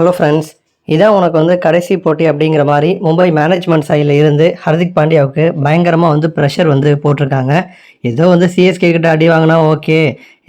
Hello friends இதான் உனக்கு வந்து கடைசி போட்டி அப்படிங்கிற மாதிரி மும்பை மேனேஜ்மெண்ட் சைடில் இருந்து ஹர்திக் பாண்டியாவுக்கு பயங்கரமாக வந்து ப்ரெஷர் வந்து போட்டிருக்காங்க. ஏதோ வந்து சிஎஸ்கே கிட்ட அடி வாங்கினா ஓகே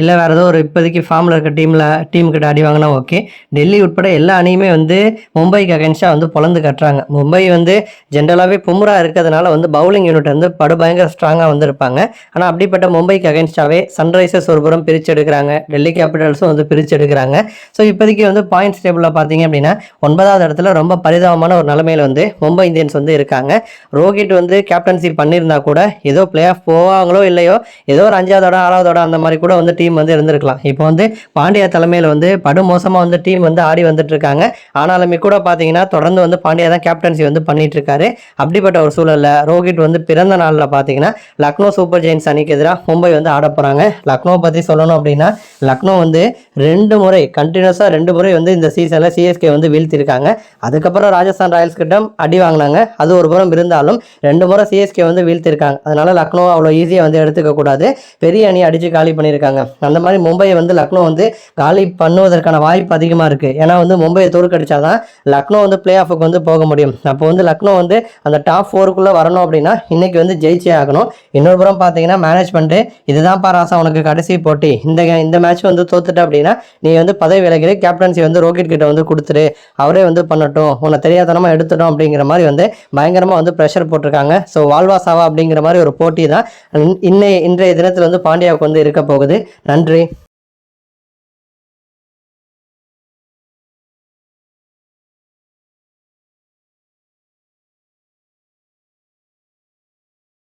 இல்லை வேறு ஏதோ ஒரு இப்போதைக்கு ஃபார்மில் இருக்க டீமில் டீம் கிட்ட அடி வாங்கினா ஓகே டெல்லி உட்பட எல்லா அணியுமே வந்து மும்பைக்கு அகென்ஸ்டாக வந்து பொழந்து கட்டுறாங்க. மும்பை வந்து ஜென்ரலாகவே பும்ரா இருக்கிறதுனால வந்து பவுலிங் யூனிட் வந்து படு பயங்கர ஸ்ட்ராங்காக வந்து இருப்பாங்க. ஆனால் அப்படிப்பட்ட மும்பைக்கு அகென்ஸ்டாகவே சன்ரைசர்ஸ் ஒரு புறம் பிரித்து எடுக்கிறாங்க. டெல்லி கேபிட்டல்ஸும் வந்து பிரித்து எடுக்கிறாங்க. ஸோ இப்போதைக்கு வந்து பாயிண்ட்ஸ் டேபிளில் பார்த்தீங்க அப்படின்னா ஒன்பதாவது இடத்துல ரொம்ப பரிதாபமான ஒரு நிலமையில் வந்து மும்பை இந்தியன்ஸ் வந்து இருக்காங்க. ரோஹித் வந்து கேப்டன்சி பண்ணியிருந்தா கூட ஏதோ பிளே ஆஃப் போவாங்களோ இல்லையோ ஏதோ ஒரு அஞ்சாவதோட ஆறாவதோட அந்த மாதிரி கூட வந்து டீம் வந்து இருந்திருக்கலாம். இப்போ வந்து பாண்டியா தலைமையில் வந்து படு மோசமாக வந்து டீம் வந்து ஆடி வந்துட்டு இருக்காங்க ஆனாலுமே கூட பார்த்தீங்கன்னா தொடர்ந்து வந்து பாண்டியா தான் கேப்டன்சி வந்து பண்ணிட்டு இருக்காரு அப்படிப்பட்ட ஒரு சூழலில் ரோஹித் வந்து பிறந்த நாளில் பார்த்தீங்கன்னா லக்னோ சூப்பர் ஜெயின்ஸ் அணிக்கு எதிராக மும்பை வந்து ஆட போகிறாங்க லக்னோ பற்றி சொல்லணும் அப்படின்னா லக்னோ வந்து ரெண்டு முறை கண்டினியூஸாக ரெண்டு முறை வந்து இந்த சீசனில் சிஎஸ்கே வந்து வீழ்த்திருக்காங்க. அதுக்கப்புறம் ராஜஸ்தான் ராயல்ஸ் கிட்ட அடி வாங்கினாங்க. அது ஒரு புறம் இருந்தாலும் ரெண்டு முறை சிஎஸ்கே வந்து வீழ்த்திருக்காங்க. அதனால லக்னோ அவ்வளோ ஈஸியாக வந்து எடுத்துக்க கூடாது. பெரிய அணி அடித்து காலி பண்ணியிருக்காங்க. அந்த மாதிரி மும்பையை வந்து லக்னோ வந்து காலி பண்ணுவதற்கான வாய்ப்பு அதிகமாக இருக்குது ஏன்னா வந்து மும்பையை தோற்கடிச்சா தான் லக்னோ வந்து பிளே ஆஃபுக்கு வந்து போக முடியும். அப்போ வந்து லக்னோ வந்து அந்த டாப் ஃபோருக்குள்ளே வரணும் அப்படின்னா இன்றைக்கி வந்து ஜெயிச்சே ஆகணும். இன்னொரு புறம் பார்த்தீங்கன்னா மேனேஜ்மெண்ட்டு இதுதான் ராசா உனக்கு கடைசி போட்டி. இந்த இந்த மேட்ச் வந்து தோத்துட்ட அப்படின்னா நீ வந்து பதவி விலகிடு கேப்டன்சி வந்து ரோஹித் கிட்ட வந்து கொடுத்துரு அவரே வந்து பண்ணட்டும். உன்னை தெரியாதனமாக எடுத்துட்டோம் அப்படிங்கிற மாதிரி வந்து பயங்கரமாக வந்து ப்ரெஷர் போட்டிருக்காங்க. ஸோ வால்வா சாவா அப்படிங்கிற மாதிரி ஒரு போட்டி தான் இன்னைய இன்றைய தினத்தில் வந்து பாண்டியாவுக்கு வந்து இருக்க போகுது. நன்றி.